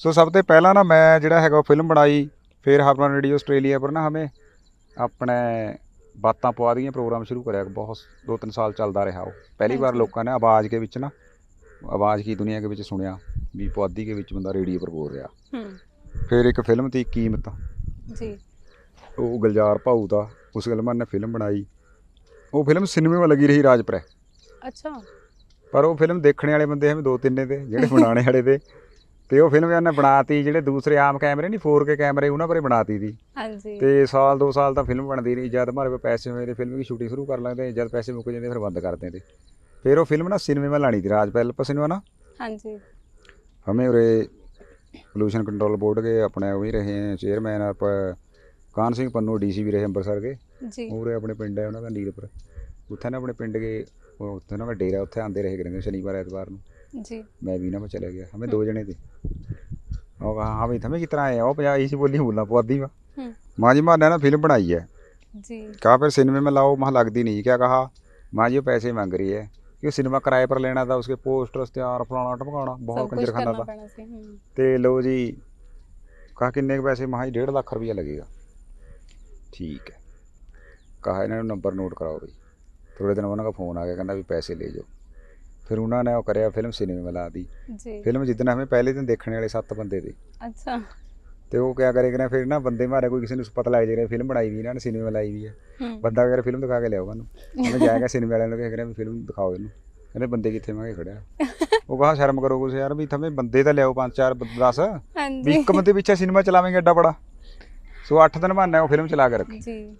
ਸੋ ਸਭ ਤੋਂ ਪਹਿਲਾਂ ਨਾ ਮੈਂ ਜਿਹੜਾ ਹੈਗਾ ਫਿਲਮ ਬਣਾਈ ਫਿਰ ਹਰਮਨ ਰੇਡੀਓ ਆਸਟ੍ਰੇਲੀਆ ਪਰ ਨਾ ਹਮੇ ਆਪਣੇ ਬਾਤਾਂ ਪਵਾ ਦੀਆਂ ਪ੍ਰੋਗਰਾਮ ਸ਼ੁਰੂ ਕਰਿਆ। ਬਹੁਤ ਦੋ ਤਿੰਨ ਸਾਲ ਚੱਲਦਾ ਰਿਹਾ ਉਹ। ਪਹਿਲੀ ਵਾਰ। ਲੋਕਾਂ ਨੇ ਆਵਾਜ਼ ਦੇ ਵਿੱਚ ਨਾ ਆਵਾਜ਼ ਕੀ ਦੁਨੀਆ ਦੇ ਵਿੱਚ ਸੁਣਿਆ ਵੀ ਪੁਆਧੀ ਦੇ ਵਿੱਚ ਬੰਦਾ ਰੇਡੀਓ ਪਰ ਬੋਲ ਰਿਹਾ। ਹੂੰ। ਫਿਰ ਇੱਕ ਫਿਲਮ ਤੀ ਕੀਮਤ। ਜੀ। ਉਹ ਗੁਲਜ਼ਾਰ ਭਾਊ ਦਾ ਉਸ ਫਿਲਮ ਨੇ ਫਿਲਮ ਬਣਾਈ। ਉਹ ਫਿਲਮ ਸਿਨੇਮੇ ਵਿੱਚ ਲੱਗੀ ਰਹੀ ਰਾਜਪੁਰੇ। ਅੱਛਾ। ਪਰ ਉਹ ਫਿਲਮ ਦੇਖਣ ਵਾਲੇ ਬੰਦੇ ਹਮੇ ਦੋ ਤਿੰਨੇ ਤੇ ਜਿਹੜੇ ਬਣਾਉਣੇ ਵਾਲੇ ਤੇ। ਤੇ ਉਹ ਫਿਲਮ ਇਹਨੇ ਬਣਾਤੀ ਜਿਹੜੇ ਦੂਸਰੇ ਆਮ ਕੈਮਰੇ ਨਹੀਂ 4K ਕੈਮਰੇ ਉਹਨਾਂ ਬਾਰੇ ਬਣਾਤੀ ਦੀ ਹਾਂਜੀ। ਤੇ ਸਾਲ ਦੋ ਸਾਲ ਤਾਂ ਫਿਲਮ ਬਣਦੀ ਰਹੀ ਜਦ ਮਾਰੇ ਕੋਲ ਪੈਸੇ ਹੋਏ ਤੇ ਫਿਲਮ ਦੀ ਸ਼ੂਟਿੰਗ ਸ਼ੁਰੂ ਕਰ ਲੈਂਦੇ ਜਦ ਪੈਸੇ ਮੁੱਕ ਜਾਂਦੇ ਫਿਰ ਬੰਦ ਕਰ ਦਿੰਦੇ। ਫਿਰ ਉਹ ਫਿਲਮ ਨਾ ਸਿਨੇਮੇ ਮੈਂ ਲਾਣੀ ਸੀ ਰਾਜ ਪੈਲਪ ਸਿਨੇਮਾ ਨਾ। ਹਾਂਜੀ। ਹਮੇ ਉਰੇ पोल्यूशन कंट्रोल बोर्ड के अपने वही रहे हैं चेयरमैन आप कान सिंह पन्नू डीसी भी रहे अंबरसर के और अपने पिंड है उन्होंने नीलपुर उत्थे ना अपने पिंड के उत्थे ना डेरा ਉੱਥੇ आंदे ਰਹੇ करेंगे ਸ਼ਨੀਵਾਰ ਐਤਵਾਰ ਨੂੰ। जी मैं भी ना मैं चले गया हमें दो जने थे और कहा हाँ भाई हमें कितना आए वो पंजाबी इसी बोली बोलना पुआधी में हम्म माँ जी माँ ने ना फिल्म बनाई है जी कहा फिर सिनेमे में लाओ वहाँ लगती नहीं क्या कहा माँ जी वो पैसे मांग रही है क्यों सिनेमा किराए पर लेना था उसके पोस्टर तैयार फलाना टमकाना बहुत सब कुछ कंजर खाना करना था पैना ਸੀ ਹੂੰ ਤੇ ਲੋ ਜੀ ਕਹਾ ਕਿੰਨੇ ਕੁ ਪੈਸੇ ਮਹਾ ਜੀ 1.5 ਲੱਖ ਰੁਪਈਆ ਲੱਗੇਗਾ ਠੀਕ ਹੈ ਕਹਾ ਇਹਨਾਂ ਨੂੰ ਨੰਬਰ ਨੋਟ ਕਰਾਓ ਬਈ ਥੋੜੇ ਦਿਨ ਉਹਨਾਂ ਦਾ ਫੋਨ ਆ ਗਿਆ ਕਹਿੰਦਾ ਵੀ ਪੈਸੇ ਲੈ ਜਾਓ ਫਿਰ ਉਹਨਾਂ ਨੇ ਉਹ ਕਰਿਆ ਫਿਲਮ ਸਿਨੇਮੇ में ला दी जी ਫਿਲਮ ਜਿੱਦਣ ਹਮੇ ਪਹਿਲੇ ਦਿਨ ਦੇਖਣੇ ਵਾਲੇ ਸੱਤ ਬੰਦੇ ਤੇ अच्छा ਤੇ ਉਹ ਕਿਆ ਕਰੇ ਕਰੇ ਫਿਰ ਨਾ ਬੰਦੇ ਮਾਰੇ ਕੋਈ ਕਿਸੇ ਨੂੰ ਪਤਾ ਲੱਗ ਜਾਏਗਾ ਫਿਲਮ ਬਣਾਈ ਵੀ ਇਹਨਾਂ ਨੇ ਸਿਨੇਮੇ ਲਾਈ ਵੀ ਹੈ ਹੂੰ ਬੰਦਾ ਅਗਰ ਫਿਲਮ ਦਿਖਾ ਕੇ ਲਿਆਓ ਮੈਨੂੰ ਉਹਨੇ ਜਾਏਗਾ ਸਿਨੇਮੇ ਵਾਲਿਆਂ ਨੂੰ ਕਹੇ ਕਰੇ ਵੀ ਫਿਲਮ ਦਿਖਾਓ ਇਹਨੂੰ ਕਹਿੰਦੇ ਬੰਦੇ ਕਿੱਥੇ ਮੈਂ ਕਿਹਾ ਖੜਿਆ ਉਹ ਕਹਾ ਸ਼ਰਮ ਕਰੋ ਕੁਛ ਯਾਰ ਵੀ ਥਮੇ ਬੰਦੇ ਤਾਂ ਲਿਆਓ ਪੰਜ ਚਾਰ 10 ਵੀ ਹਾਂਜੀ ਇੱਕ ਬੰਦੇ ਪਿੱਛੇ ਸਿਨੇਮਾ ਚਲਾਵੇਂਗੇ ਐਡਾ ਬੜਾ ਸੋ 8 ਦਿਨ ਬਹਾਨਾ ਉਹ ਫਿਲਮ ਚਲਾ ਕੇ ਰੱਖੀ ਜੀ